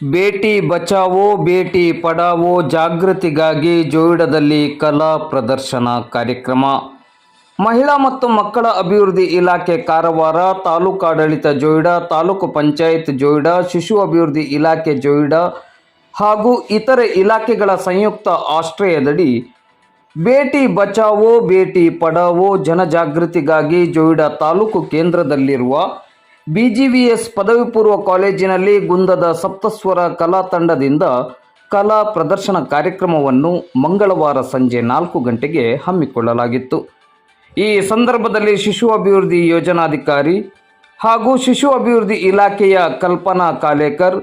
ಬೇಟಿ ಬಚಾವೋ, ಬೇಟಿ ಪಡಾವೋ ಜಾಗೃತಿಗಾಗಿ ಜೋಯಿಡಾದಲ್ಲಿ ಕಲಾ ಪ್ರದರ್ಶನ ಕಾರ್ಯಕ್ರಮ. ಮಹಿಳಾ ಮತ್ತು ಮಕ್ಕಳ ಅಭಿವೃದ್ಧಿ ಇಲಾಖೆ ಕಾರವಾರ ತಾಲೂಕಾಡಳಿತ ಜೋಯಿಡಾ, ತಾಲೂಕು ಪಂಚಾಯತ್ ಜೋಯಿಡಾ, ಶಿಶು ಅಭಿವೃದ್ಧಿ ಇಲಾಖೆ ಜೋಯಿಡ ಹಾಗೂ ಇತರೆ ಇಲಾಖೆಗಳ ಸಂಯುಕ್ತ ಆಶ್ರಯದಡಿ ಬೇಟಿ ಬಚಾವೋ, ಬೇಟಿ ಪಡಾವೋ ಜನಜಾಗೃತಿಗಾಗಿ ಜೋಯಿಡಾ ತಾಲೂಕು ಕೇಂದ್ರದಲ್ಲಿರುವ ಬಿಜಿವಿಎಸ್ ಪದವಿ ಪೂರ್ವ ಕಾಲೇಜಿನಲ್ಲಿ ಗುಂದದ ಸಪ್ತಸ್ವರ ಕಲಾ ತಂಡದಿಂದ ಕಲಾ ಪ್ರದರ್ಶನ ಕಾರ್ಯಕ್ರಮವನ್ನು ಮಂಗಳವಾರ ಸಂಜೆ ನಾಲ್ಕು ಗಂಟೆಗೆ ಹಮ್ಮಿಕೊಳ್ಳಲಾಗಿತ್ತು. ಈ ಸಂದರ್ಭದಲ್ಲಿ ಶಿಶು ಅಭಿವೃದ್ಧಿ ಯೋಜನಾಧಿಕಾರಿ ಹಾಗೂ ಶಿಶು ಅಭಿವೃದ್ಧಿ ಇಲಾಖೆಯ ಕಲ್ಪನಾ ಕಾಲೇಕರ್,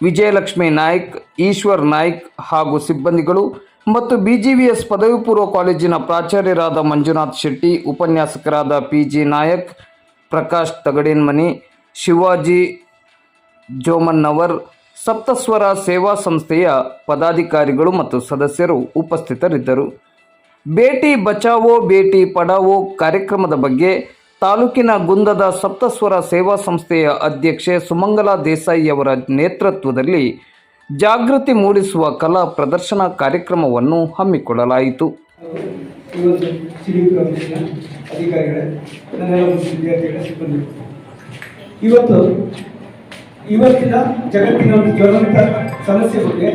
ವಿಜಯಲಕ್ಷ್ಮಿ ನಾಯ್ಕ್, ಈಶ್ವರ್ ನಾಯ್ಕ್ ಹಾಗೂ ಸಿಬ್ಬಂದಿಗಳು ಮತ್ತು ಬಿಜಿವಿಎಸ್ ಪದವಿ ಪೂರ್ವ ಕಾಲೇಜಿನ ಪ್ರಾಚಾರ್ಯರಾದ ಮಂಜುನಾಥ್ ಶೆಟ್ಟಿ, ಉಪನ್ಯಾಸಕರಾದ ಪಿ ಜಿ ನಾಯಕ್, ಪ್ರಕಾಶ್ ತಗಡೇನ್ಮನಿ ಶಿವಾಜಿ ಜೋಮನ್ನವರ್ ಸಪ್ತಸ್ವರ ಸೇವಾ ಸಂಸ್ಥೆಯ ಪದಾಧಿಕಾರಿಗಳು ಮತ್ತು ಸದಸ್ಯರು ಉಪಸ್ಥಿತರಿದ್ದರು. ಬೇಟಿ ಬಚಾವೋ ಬೇಟಿ ಪಡಾವೋ ಕಾರ್ಯಕ್ರಮದ ಬಗ್ಗೆ ತಾಲೂಕಿನ ಗುಂದದ ಸಪ್ತಸ್ವರ ಸೇವಾ ಸಂಸ್ಥೆಯ ಅಧ್ಯಕ್ಷೆ ಸುಮಂಗಲಾ ದೇಸಾಯಿ ಅವರ ನೇತೃತ್ವದಲ್ಲಿ ಜಾಗೃತಿ ಮೂಡಿಸುವ ಕಲಾ ಪ್ರದರ್ಶನ ಕಾರ್ಯಕ್ರಮವನ್ನು ಹಮ್ಮಿಕೊಳ್ಳಲಾಯಿತು. ಅಧಿಕಾರಿಗಳೇ ಇವತ್ತು ಇವತ್ತಿನ ಜಗತ್ತಿನ ಒಂದು ಜ್ವಲಂತ ಸಮಸ್ಯೆ ಬಗ್ಗೆ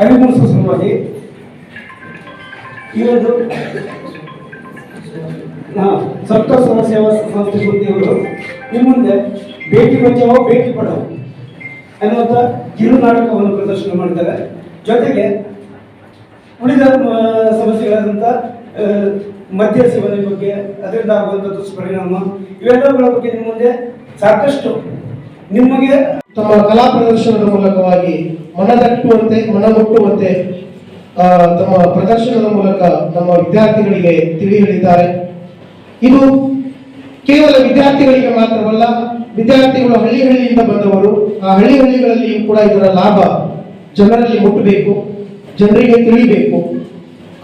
ಅರಿವು ಮೂಡಿಸುವ ಸಲುವಾಗಿ ಈ ಒಂದು ಸಮಾಜ ಸೇವಾ ಸಂಸ್ಥೆ ಸುದ್ದಿಯವರು ಈ ಮುಂದೆ ಭೇಟಿ ಬಚಾವೋ ಭೇಟಿ ಪಡೋ ಅನ್ನುವಂಥ ಕಿರು ನಾಟಕವನ್ನು ಪ್ರದರ್ಶನ ಮಾಡಿದ್ದಾರೆ. ಜೊತೆಗೆ ಉಳಿದ ಸಮಸ್ಯೆಗಳಾದಂಥ ಮದ್ಯ ಸೇವನೆ ಬಗ್ಗೆ, ಅದರಿಂದ ಆಗುವಂಥ ದುಷ್ಪರಿಣಾಮ ಇವೆಲ್ಲವುಗಳ ಬಗ್ಗೆ ನಿಮ್ಮ ಮುಂದೆ ಸಾಕಷ್ಟು ನಿಮಗೆ ತಮ್ಮ ಕಲಾ ಪ್ರದರ್ಶನದ ಮೂಲಕವಾಗಿ ಮನದಟ್ಟುವಂತೆ, ಮನಮುಟ್ಟುವಂತೆ ತಮ್ಮ ಪ್ರದರ್ಶನದ ಮೂಲಕ ನಮ್ಮ ವಿದ್ಯಾರ್ಥಿಗಳಿಗೆ ತಿಳಿ ಹೇಳಿದ್ದಾರೆ. ಇದು ಕೇವಲ ವಿದ್ಯಾರ್ಥಿಗಳಿಗೆ ಮಾತ್ರವಲ್ಲ, ವಿದ್ಯಾರ್ಥಿಗಳು ಹಳ್ಳಿ ಹಳ್ಳಿಯಿಂದ ಬಂದವರು, ಆ ಹಳ್ಳಿ ಹಳ್ಳಿಗಳಲ್ಲಿಯೂ ಕೂಡ ಇದರ ಲಾಭ ಜನರಲ್ಲಿ ಮುಟ್ಟಬೇಕು, ಜನರಿಗೆ ತಿಳಿಬೇಕು.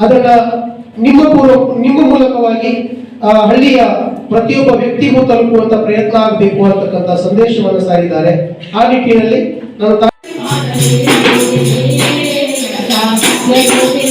ಅದನ್ನ ನಿಮ್ಮ ಪೂರ್ವ ನಿಮ್ಮ ಮೂಲಕವಾಗಿ, ಆ, ಹಳ್ಳಿಯ ಪ್ರತಿಯೊಬ್ಬ ವ್ಯಕ್ತಿಗೂ ತಲುಪುವಂತ ಪ್ರಯತ್ನ ಆಗಬೇಕು ಅಂತಕ್ಕಂಥ ಸಂದೇಶವನ್ನು ಸಾರಿದ್ದಾರೆ. ಆ ನಿಟ್ಟಿನಲ್ಲಿ ನಾನು